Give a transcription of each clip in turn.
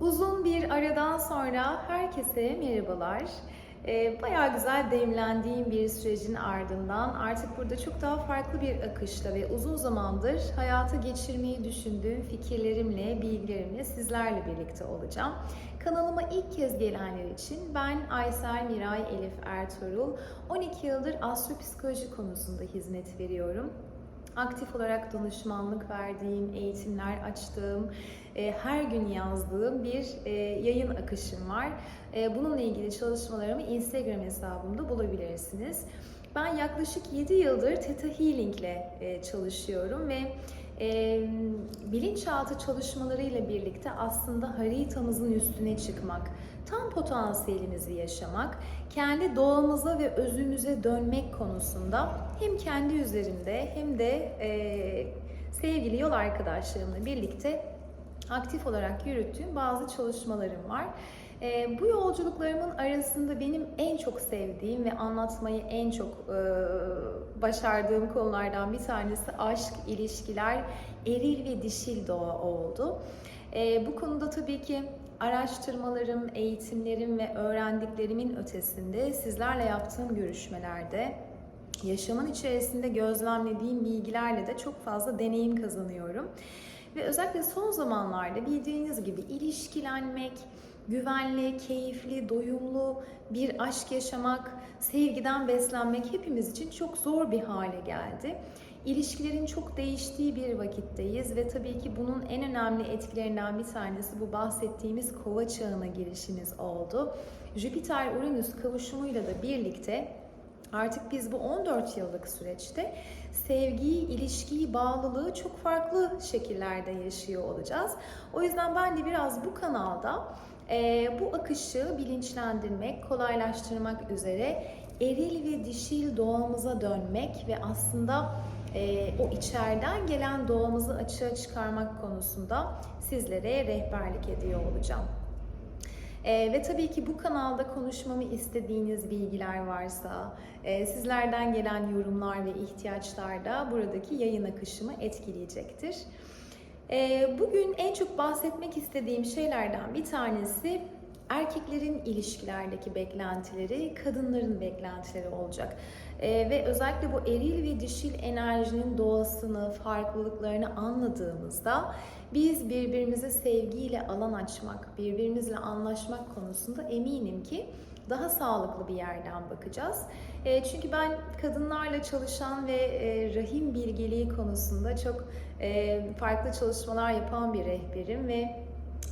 Uzun bir aradan sonra herkese merhabalar. Ee, Bayağı güzel demlendiğim bir sürecin ardından artık burada çok daha farklı bir akışla ve uzun zamandır hayata geçirmeyi düşündüğüm fikirlerimle, bilgilerimle sizlerle birlikte olacağım. Kanalıma ilk kez gelenler için ben Aysel Miray Elif Ertuğrul. 12 yıldır astropsikoloji konusunda hizmet veriyorum aktif olarak danışmanlık verdiğim, eğitimler açtığım, e, her gün yazdığım bir e, yayın akışım var. E, Bununla ilgili çalışmalarımı Instagram hesabımda bulabilirsiniz. Ben yaklaşık 7 yıldır Theta Healing ile çalışıyorum ve e, bilinçaltı çalışmalarıyla birlikte aslında haritamızın üstüne çıkmak, tam potansiyelimizi yaşamak, kendi doğamıza ve özümüze dönmek konusunda hem kendi üzerimde hem de e, sevgili yol arkadaşlarımla birlikte aktif olarak yürüttüğüm bazı çalışmalarım var. E, bu yolculuklarımın arasında benim en çok sevdiğim ve anlatmayı en çok e, başardığım konulardan bir tanesi aşk, ilişkiler, eril ve dişil doğa oldu. E, bu konuda tabii ki araştırmalarım, eğitimlerim ve öğrendiklerimin ötesinde sizlerle yaptığım görüşmelerde yaşamın içerisinde gözlemlediğim bilgilerle de çok fazla deneyim kazanıyorum. Ve özellikle son zamanlarda bildiğiniz gibi ilişkilenmek, güvenli, keyifli, doyumlu bir aşk yaşamak, sevgiden beslenmek hepimiz için çok zor bir hale geldi. İlişkilerin çok değiştiği bir vakitteyiz ve tabii ki bunun en önemli etkilerinden bir tanesi bu bahsettiğimiz kova çağına girişimiz oldu. Jüpiter-Uranüs kavuşumuyla da birlikte Artık biz bu 14 yıllık süreçte sevgiyi, ilişkiyi, bağlılığı çok farklı şekillerde yaşıyor olacağız. O yüzden ben de biraz bu kanalda e, bu akışı bilinçlendirmek, kolaylaştırmak üzere eril ve dişil doğamıza dönmek ve aslında e, o içeriden gelen doğamızı açığa çıkarmak konusunda sizlere rehberlik ediyor olacağım. Ee, ve tabii ki bu kanalda konuşmamı istediğiniz bilgiler varsa, e, sizlerden gelen yorumlar ve ihtiyaçlar da buradaki yayın akışımı etkileyecektir. Ee, bugün en çok bahsetmek istediğim şeylerden bir tanesi erkeklerin ilişkilerdeki beklentileri, kadınların beklentileri olacak. Ee, ve özellikle bu eril ve dişil enerjinin doğasını, farklılıklarını anladığımızda biz birbirimize sevgiyle alan açmak, birbirimizle anlaşmak konusunda eminim ki daha sağlıklı bir yerden bakacağız. E, çünkü ben kadınlarla çalışan ve e, rahim bilgeliği konusunda çok e, farklı çalışmalar yapan bir rehberim ve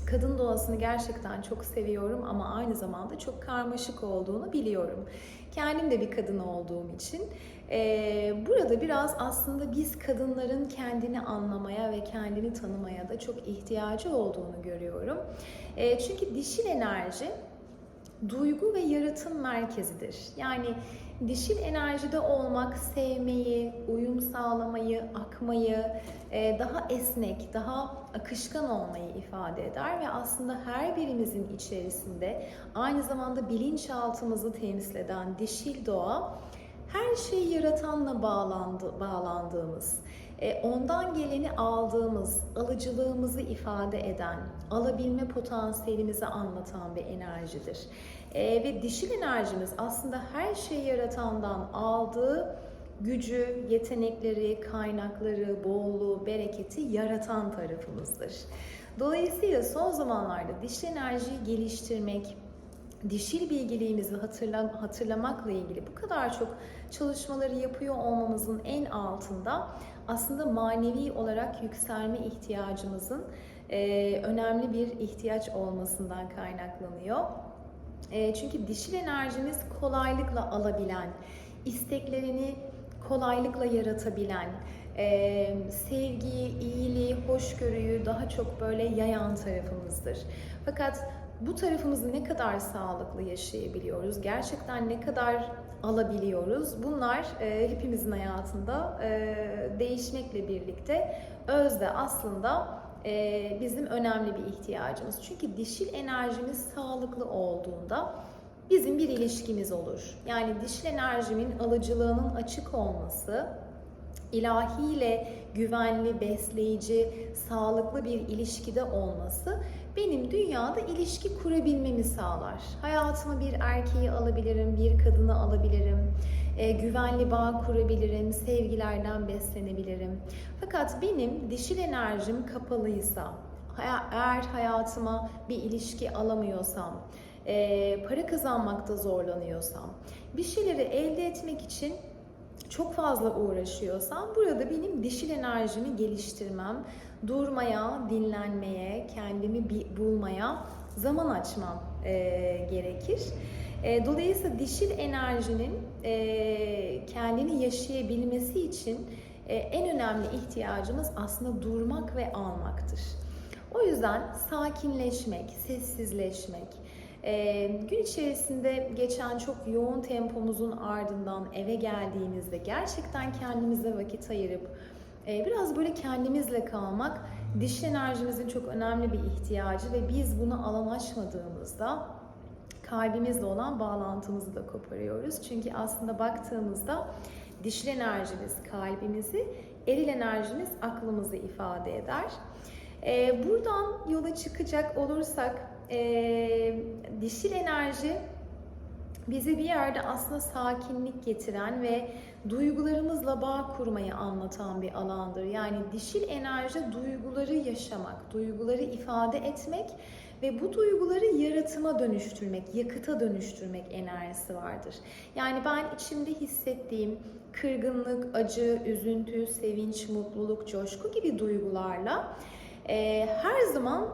kadın doğasını gerçekten çok seviyorum ama aynı zamanda çok karmaşık olduğunu biliyorum. Kendim de bir kadın olduğum için e, burada biraz aslında biz kadınların kendini anlamaya ve kendini tanımaya da çok ihtiyacı olduğunu görüyorum. E, çünkü dişil enerji duygu ve yaratım merkezidir. Yani dişil enerjide olmak sevmeyi, uyum sağlamayı, akmayı, e, daha esnek, daha akışkan olmayı ifade eder ve aslında her birimizin içerisinde aynı zamanda bilinçaltımızı temsil eden dişil doğa her şeyi yaratanla bağlandı, bağlandığımız, e, ondan geleni aldığımız, alıcılığımızı ifade eden, alabilme potansiyelimizi anlatan bir enerjidir. E, ve dişil enerjimiz aslında her şeyi yaratandan aldığı gücü, yetenekleri, kaynakları, bolluğu, bereketi yaratan tarafımızdır. Dolayısıyla son zamanlarda dişil enerjiyi geliştirmek, dişil bilgiliğimizi hatırla, hatırlamakla ilgili bu kadar çok çalışmaları yapıyor olmamızın en altında aslında manevi olarak yükselme ihtiyacımızın e, önemli bir ihtiyaç olmasından kaynaklanıyor. E, çünkü dişil enerjimiz kolaylıkla alabilen, isteklerini kolaylıkla yaratabilen, e, sevgiyi, iyiliği, hoşgörüyü daha çok böyle yayan tarafımızdır. Fakat bu tarafımızı ne kadar sağlıklı yaşayabiliyoruz, gerçekten ne kadar alabiliyoruz, bunlar e, hepimizin hayatında e, değişmekle birlikte özde aslında e, bizim önemli bir ihtiyacımız. Çünkü dişil enerjimiz sağlıklı olduğunda bizim bir ilişkimiz olur. Yani dişil enerjimin alıcılığının açık olması, ilahiyle güvenli, besleyici, sağlıklı bir ilişkide olması benim dünyada ilişki kurabilmemi sağlar. Hayatıma bir erkeği alabilirim, bir kadını alabilirim. E, güvenli bağ kurabilirim, sevgilerden beslenebilirim. Fakat benim dişil enerjim kapalıysa, eğer hayatıma bir ilişki alamıyorsam, e, para kazanmakta zorlanıyorsam, bir şeyleri elde etmek için çok fazla uğraşıyorsam burada benim dişil enerjimi geliştirmem, durmaya, dinlenmeye, kendimi bulmaya zaman açmam e, gerekir. E, dolayısıyla dişil enerjinin e, kendini yaşayabilmesi için e, en önemli ihtiyacımız aslında durmak ve almaktır. O yüzden sakinleşmek, sessizleşmek, ee, gün içerisinde geçen çok yoğun tempomuzun ardından eve geldiğimizde gerçekten kendimize vakit ayırıp e, biraz böyle kendimizle kalmak dişil enerjimizin çok önemli bir ihtiyacı ve biz bunu alan açmadığımızda kalbimizle olan bağlantımızı da koparıyoruz. Çünkü aslında baktığımızda dişil enerjimiz kalbimizi, eril enerjimiz aklımızı ifade eder. Ee, buradan yola çıkacak olursak e, dişil enerji bize bir yerde aslında sakinlik getiren ve duygularımızla bağ kurmayı anlatan bir alandır. Yani dişil enerji duyguları yaşamak, duyguları ifade etmek ve bu duyguları yaratıma dönüştürmek, yakıta dönüştürmek enerjisi vardır. Yani ben içimde hissettiğim kırgınlık, acı, üzüntü, sevinç, mutluluk, coşku gibi duygularla e, her zaman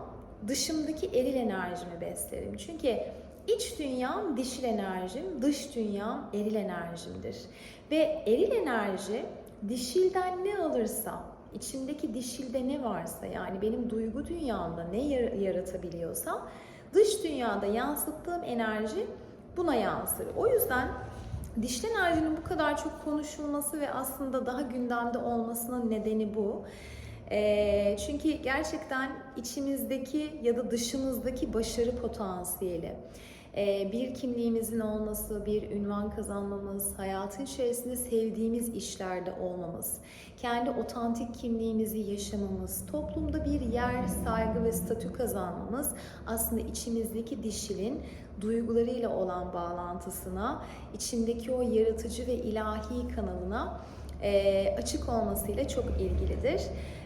dışımdaki eril enerjimi beslerim. Çünkü iç dünyam dişil enerjim, dış dünyam eril enerjimdir. Ve eril enerji dişilden ne alırsam, içimdeki dişilde ne varsa yani benim duygu dünyamda ne yaratabiliyorsam dış dünyada yansıttığım enerji buna yansır. O yüzden dişil enerjinin bu kadar çok konuşulması ve aslında daha gündemde olmasının nedeni bu. E, çünkü gerçekten içimizdeki ya da dışımızdaki başarı potansiyeli, bir kimliğimizin olması, bir ünvan kazanmamız, hayatın içerisinde sevdiğimiz işlerde olmamız, kendi otantik kimliğimizi yaşamamız, toplumda bir yer, saygı ve statü kazanmamız aslında içimizdeki dişilin duygularıyla olan bağlantısına, içindeki o yaratıcı ve ilahi kanalına e, açık olmasıyla çok ilgilidir.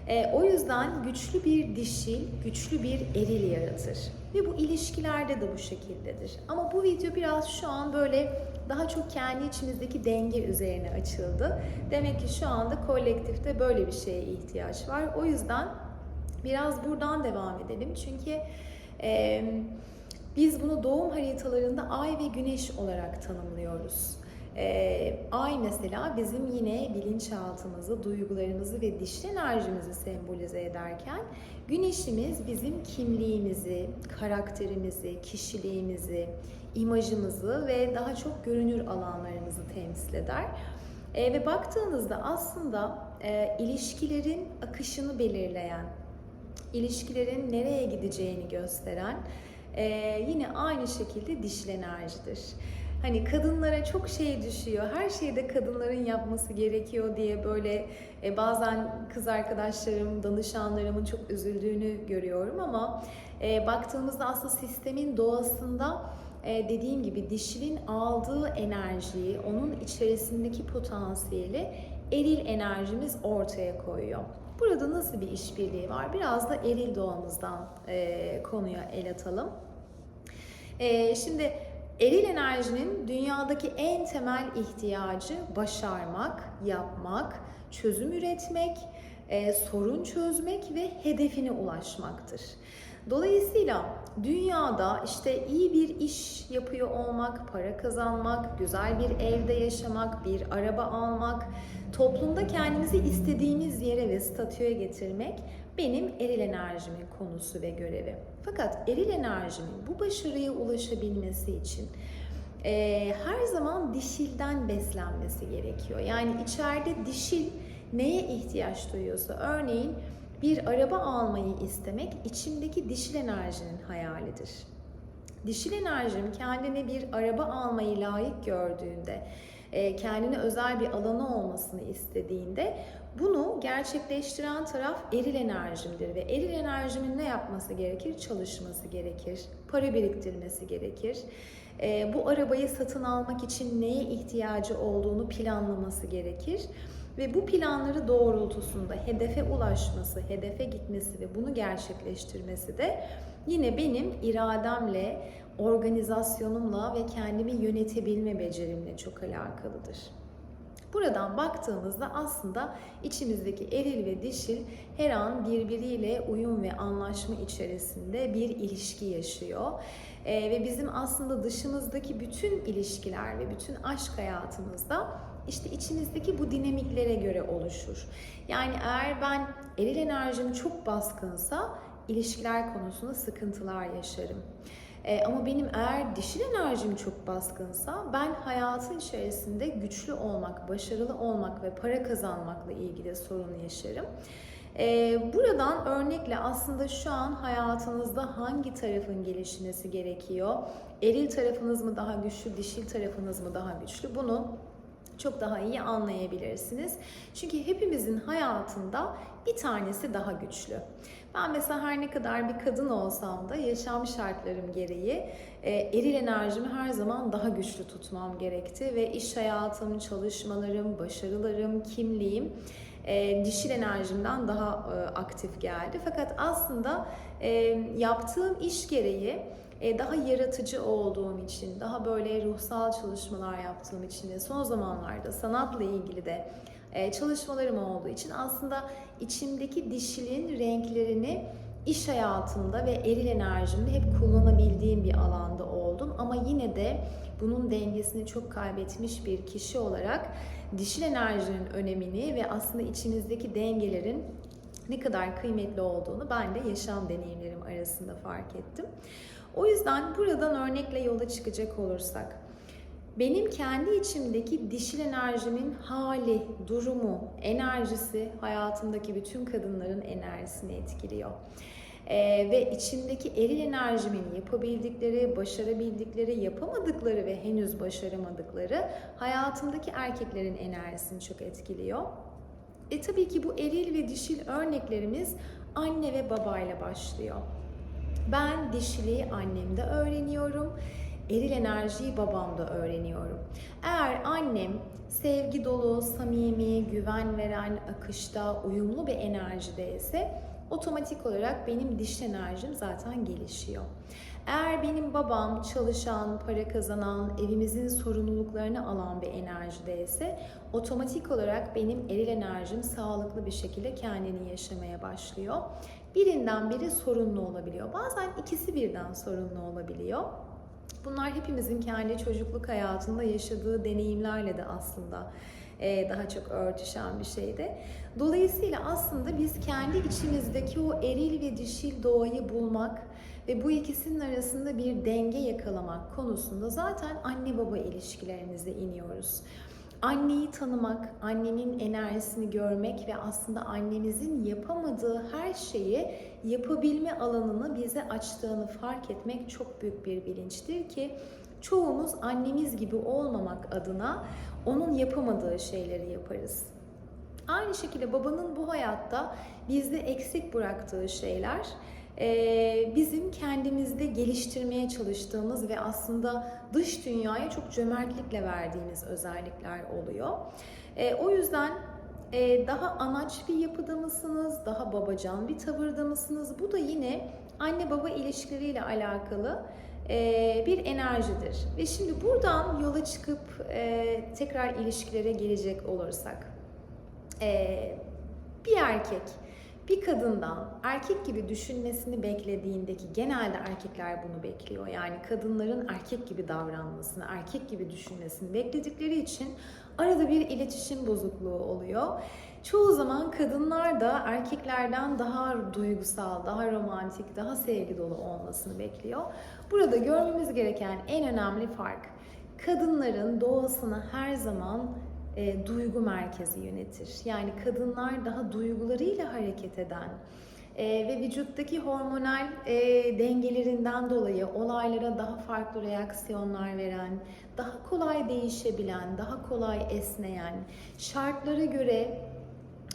E, o yüzden güçlü bir dişil, güçlü bir eril yaratır. Ve bu ilişkilerde de bu şekildedir. Ama bu video biraz şu an böyle daha çok kendi içimizdeki denge üzerine açıldı. Demek ki şu anda kolektifte böyle bir şeye ihtiyaç var. O yüzden biraz buradan devam edelim. Çünkü e, biz bunu doğum haritalarında ay ve güneş olarak tanımlıyoruz. Ee, ay mesela bizim yine bilinçaltımızı, duygularımızı ve dişil enerjimizi sembolize ederken güneşimiz bizim kimliğimizi, karakterimizi, kişiliğimizi, imajımızı ve daha çok görünür alanlarımızı temsil eder. E, ve baktığınızda aslında e, ilişkilerin akışını belirleyen, ilişkilerin nereye gideceğini gösteren e, yine aynı şekilde dişil enerjidir. Hani kadınlara çok şey düşüyor, her şeyde kadınların yapması gerekiyor diye böyle e, bazen kız arkadaşlarım, danışanlarımın çok üzüldüğünü görüyorum ama e, baktığımızda aslında sistemin doğasında e, dediğim gibi dişilin aldığı enerjiyi, onun içerisindeki potansiyeli eril enerjimiz ortaya koyuyor. Burada nasıl bir işbirliği var? Biraz da eril doğamızdan e, konuya el atalım. E, şimdi Eril enerjinin dünyadaki en temel ihtiyacı başarmak, yapmak, çözüm üretmek, e, sorun çözmek ve hedefine ulaşmaktır. Dolayısıyla dünyada işte iyi bir iş yapıyor olmak, para kazanmak, güzel bir evde yaşamak, bir araba almak, toplumda kendimizi istediğimiz yere ve statüye getirmek benim eril enerjimin konusu ve görevi. Fakat eril enerjimin bu başarıya ulaşabilmesi için e, her zaman dişilden beslenmesi gerekiyor. Yani içeride dişil neye ihtiyaç duyuyorsa, örneğin bir araba almayı istemek içimdeki dişil enerjinin hayalidir. Dişil enerjim kendine bir araba almayı layık gördüğünde e, kendine özel bir alanı olmasını istediğinde bunu gerçekleştiren taraf eril enerjimdir ve eril enerjimin ne yapması gerekir? Çalışması gerekir, para biriktirmesi gerekir. E, bu arabayı satın almak için neye ihtiyacı olduğunu planlaması gerekir. Ve bu planları doğrultusunda hedefe ulaşması, hedefe gitmesi ve bunu gerçekleştirmesi de yine benim irademle, organizasyonumla ve kendimi yönetebilme becerimle çok alakalıdır. Buradan baktığımızda aslında içimizdeki eril ve dişil her an birbiriyle uyum ve anlaşma içerisinde bir ilişki yaşıyor. Ee, ve bizim aslında dışımızdaki bütün ilişkiler ve bütün aşk hayatımızda işte içimizdeki bu dinamiklere göre oluşur. Yani eğer ben eril enerjim çok baskınsa ilişkiler konusunda sıkıntılar yaşarım. Ee, ama benim eğer dişil enerjim çok baskınsa ben hayatın içerisinde güçlü olmak, başarılı olmak ve para kazanmakla ilgili sorun yaşarım. Ee, buradan örnekle aslında şu an hayatınızda hangi tarafın gelişmesi gerekiyor? Eril tarafınız mı daha güçlü, dişil tarafınız mı daha güçlü? Bunu çok daha iyi anlayabilirsiniz. Çünkü hepimizin hayatında bir tanesi daha güçlü. Ben mesela her ne kadar bir kadın olsam da yaşam şartlarım gereği e, eril enerjimi her zaman daha güçlü tutmam gerekti ve iş hayatım, çalışmalarım, başarılarım, kimliğim e, dişil enerjimden daha e, aktif geldi. Fakat aslında e, yaptığım iş gereği e, daha yaratıcı olduğum için, daha böyle ruhsal çalışmalar yaptığım için ve son zamanlarda sanatla ilgili de çalışmalarım olduğu için aslında içimdeki dişilin renklerini iş hayatımda ve eril enerjimde hep kullanabildiğim bir alanda oldum. Ama yine de bunun dengesini çok kaybetmiş bir kişi olarak dişil enerjinin önemini ve aslında içimizdeki dengelerin ne kadar kıymetli olduğunu ben de yaşam deneyimlerim arasında fark ettim. O yüzden buradan örnekle yola çıkacak olursak, benim kendi içimdeki dişil enerjimin hali, durumu, enerjisi hayatımdaki bütün kadınların enerjisini etkiliyor. Ee, ve içimdeki eril enerjimin yapabildikleri, başarabildikleri, yapamadıkları ve henüz başaramadıkları hayatımdaki erkeklerin enerjisini çok etkiliyor. E tabii ki bu eril ve dişil örneklerimiz anne ve babayla başlıyor. Ben dişiliği annemde öğreniyorum. Eril enerjiyi babamda öğreniyorum. Eğer annem sevgi dolu, samimi, güven veren, akışta, uyumlu bir enerjide ise otomatik olarak benim dişil enerjim zaten gelişiyor. Eğer benim babam çalışan, para kazanan, evimizin sorumluluklarını alan bir enerjide ise otomatik olarak benim eril enerjim sağlıklı bir şekilde kendini yaşamaya başlıyor. Birinden biri sorunlu olabiliyor. Bazen ikisi birden sorunlu olabiliyor. Bunlar hepimizin kendi çocukluk hayatında yaşadığı deneyimlerle de aslında e, daha çok örtüşen bir şeydi. Dolayısıyla aslında biz kendi içimizdeki o eril ve dişil doğayı bulmak ve bu ikisinin arasında bir denge yakalamak konusunda zaten anne baba ilişkilerimize iniyoruz. Anneyi tanımak, annenin enerjisini görmek ve aslında annemizin yapamadığı her şeyi yapabilme alanını bize açtığını fark etmek çok büyük bir bilinçtir ki çoğumuz annemiz gibi olmamak adına onun yapamadığı şeyleri yaparız. Aynı şekilde babanın bu hayatta bizde eksik bıraktığı şeyler bizim kendimizde geliştirmeye çalıştığımız ve aslında dış dünyaya çok cömertlikle verdiğimiz özellikler oluyor. O yüzden daha anaç bir yapıda mısınız, daha babacan bir tavırda mısınız? Bu da yine anne baba ilişkileriyle alakalı bir enerjidir. Ve şimdi buradan yola çıkıp tekrar ilişkilere gelecek olursak, bir erkek bir kadından erkek gibi düşünmesini beklediğindeki genelde erkekler bunu bekliyor. Yani kadınların erkek gibi davranmasını, erkek gibi düşünmesini bekledikleri için arada bir iletişim bozukluğu oluyor. Çoğu zaman kadınlar da erkeklerden daha duygusal, daha romantik, daha sevgi dolu olmasını bekliyor. Burada görmemiz gereken en önemli fark kadınların doğasını her zaman e, duygu merkezi yönetir. Yani kadınlar daha duygularıyla hareket eden, Ee, ve vücuttaki hormonal e, dengelerinden dolayı olaylara daha farklı reaksiyonlar veren, daha kolay değişebilen, daha kolay esneyen, şartlara göre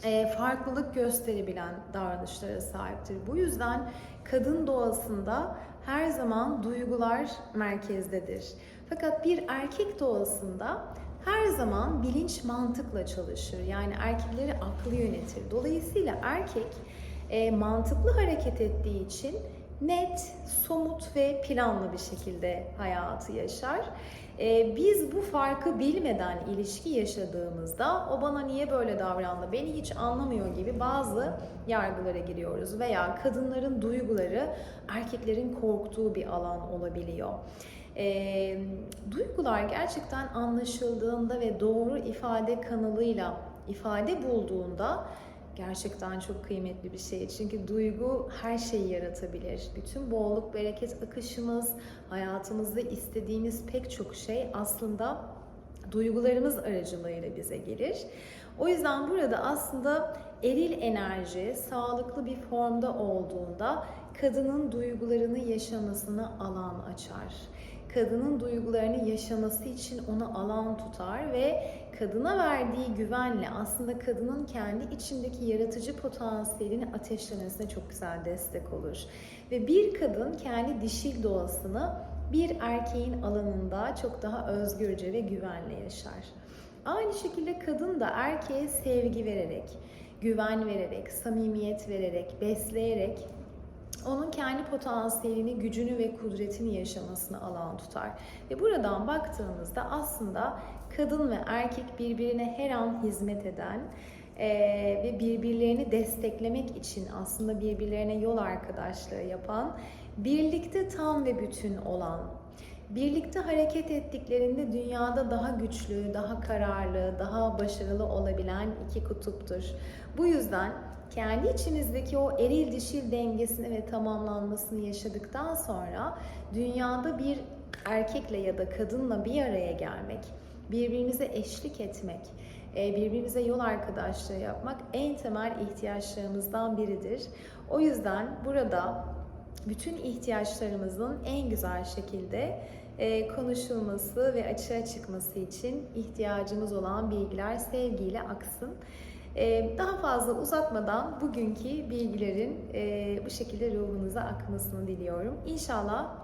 e, farklılık gösterebilen davranışlara sahiptir. Bu yüzden kadın doğasında her zaman duygular merkezdedir. Fakat bir erkek doğasında her zaman bilinç mantıkla çalışır. Yani erkekleri aklı yönetir. Dolayısıyla erkek e, mantıklı hareket ettiği için net, somut ve planlı bir şekilde hayatı yaşar. E, biz bu farkı bilmeden ilişki yaşadığımızda o bana niye böyle davrandı, beni hiç anlamıyor gibi bazı yargılara giriyoruz veya kadınların duyguları erkeklerin korktuğu bir alan olabiliyor. E, duygular gerçekten anlaşıldığında ve doğru ifade kanalıyla ifade bulduğunda gerçekten çok kıymetli bir şey. Çünkü duygu her şeyi yaratabilir. Bütün bolluk, bereket akışımız, hayatımızda istediğimiz pek çok şey aslında duygularımız aracılığıyla bize gelir. O yüzden burada aslında eril enerji sağlıklı bir formda olduğunda kadının duygularını yaşamasına alan açar kadının duygularını yaşaması için onu alan tutar ve kadına verdiği güvenle aslında kadının kendi içindeki yaratıcı potansiyelini ateşlemesine çok güzel destek olur. Ve bir kadın kendi dişil doğasını bir erkeğin alanında çok daha özgürce ve güvenle yaşar. Aynı şekilde kadın da erkeğe sevgi vererek, güven vererek, samimiyet vererek, besleyerek onun kendi potansiyelini, gücünü ve kudretini yaşamasını alan tutar. Ve buradan baktığımızda aslında kadın ve erkek birbirine her an hizmet eden e, ve birbirlerini desteklemek için aslında birbirlerine yol arkadaşlığı yapan, birlikte tam ve bütün olan, birlikte hareket ettiklerinde dünyada daha güçlü, daha kararlı, daha başarılı olabilen iki kutuptur. Bu yüzden kendi içimizdeki o eril dişil dengesini ve tamamlanmasını yaşadıktan sonra dünyada bir erkekle ya da kadınla bir araya gelmek, birbirimize eşlik etmek, e, birbirimize yol arkadaşlığı yapmak en temel ihtiyaçlarımızdan biridir. O yüzden burada bütün ihtiyaçlarımızın en güzel şekilde e, konuşulması ve açığa çıkması için ihtiyacımız olan bilgiler sevgiyle aksın. Ee, daha fazla uzatmadan bugünkü bilgilerin e, bu şekilde ruhunuza akmasını diliyorum. İnşallah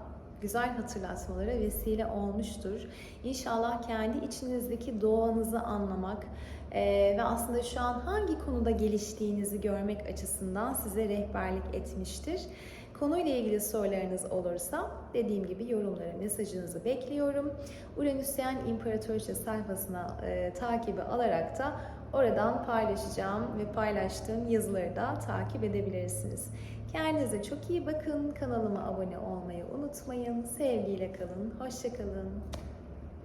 güzel hatırlatmalara vesile olmuştur. İnşallah kendi içinizdeki doğanızı anlamak e, ve aslında şu an hangi konuda geliştiğinizi görmek açısından size rehberlik etmiştir. Konuyla ilgili sorularınız olursa dediğim gibi yorumlara mesajınızı bekliyorum. Uranüsyen İmparatoriçe sayfasına e, takibi alarak da oradan paylaşacağım ve paylaştığım yazıları da takip edebilirsiniz. Kendinize çok iyi bakın. Kanalıma abone olmayı unutmayın. Sevgiyle kalın. Hoşçakalın.